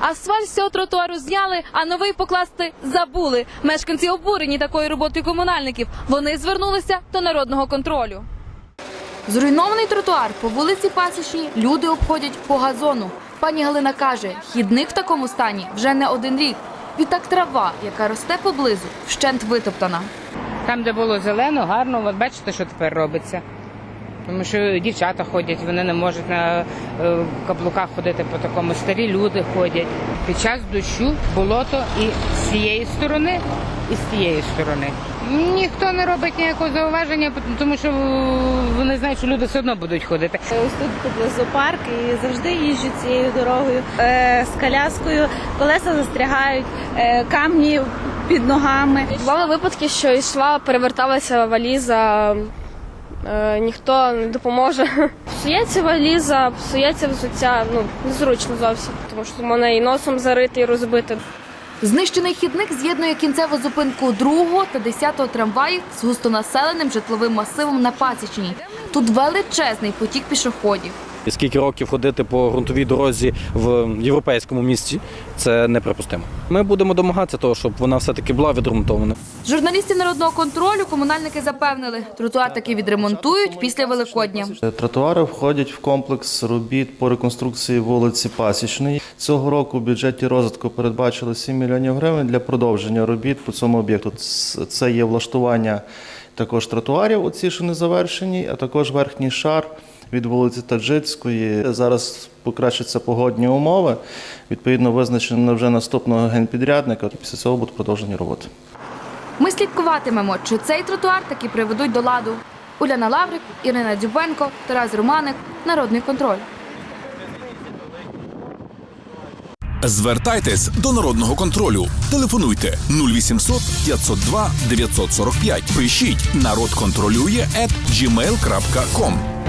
Асфальт з цього тротуару зняли, а новий покласти забули. Мешканці обурені такою роботою комунальників. Вони звернулися до народного контролю. Зруйнований тротуар по вулиці Пасічній люди обходять по газону. Пані Галина каже, хідник в такому стані вже не один рік. Відтак трава, яка росте поблизу, вщент витоптана. Там, де було зелено, гарно, от бачите, що тепер робиться. Тому що дівчата ходять, вони не можуть на е, каблуках ходити по такому. Старі люди ходять. Під час дощу болото і з цієї сторони, і з цієї сторони. Ніхто не робить ніякого зауваження, тому що е, вони знають, що люди все одно будуть ходити. Ось тут поблизу парк і завжди їжджу цією дорогою е, з коляскою. Колеса застрягають, е, камні під ногами. Бували випадки, що йшла, переверталася валіза, е, ніхто не допоможе. Псується валіза, псується взуття, ну, незручно зовсім, тому що мене і носом зарити, і розбити. Знищений хідник з'єднує кінцеву зупинку 2 та 10 трамваїв з густонаселеним житловим масивом на Пасічній. Тут величезний потік пішоходів. І скільки років ходити по ґрунтовій дорозі в європейському місті це неприпустимо. Ми будемо домагатися того, щоб вона все-таки була відремонтована. Журналістів народного контролю комунальники запевнили, тротуар таки відремонтують після Великодня. Тротуари входять в комплекс робіт по реконструкції вулиці Пасічної. Цього року в бюджеті розвитку передбачили 7 мільйонів гривень для продовження робіт по цьому об'єкту. Це є влаштування також тротуарів, оці що не завершені, а також верхній шар від вулиці Таджицької. Зараз покращаться погодні умови. Відповідно, визначено вже наступного генпідрядника. Після цього будуть продовжені роботи. Ми слідкуватимемо, чи цей тротуар таки приведуть до ладу. Уляна Лаврик, Ірина Дзюбенко, Тарас Романик, Народний контроль. Звертайтесь до народного контролю. Телефонуйте 0800 502 945. Пишіть народ контролює at gmail.com.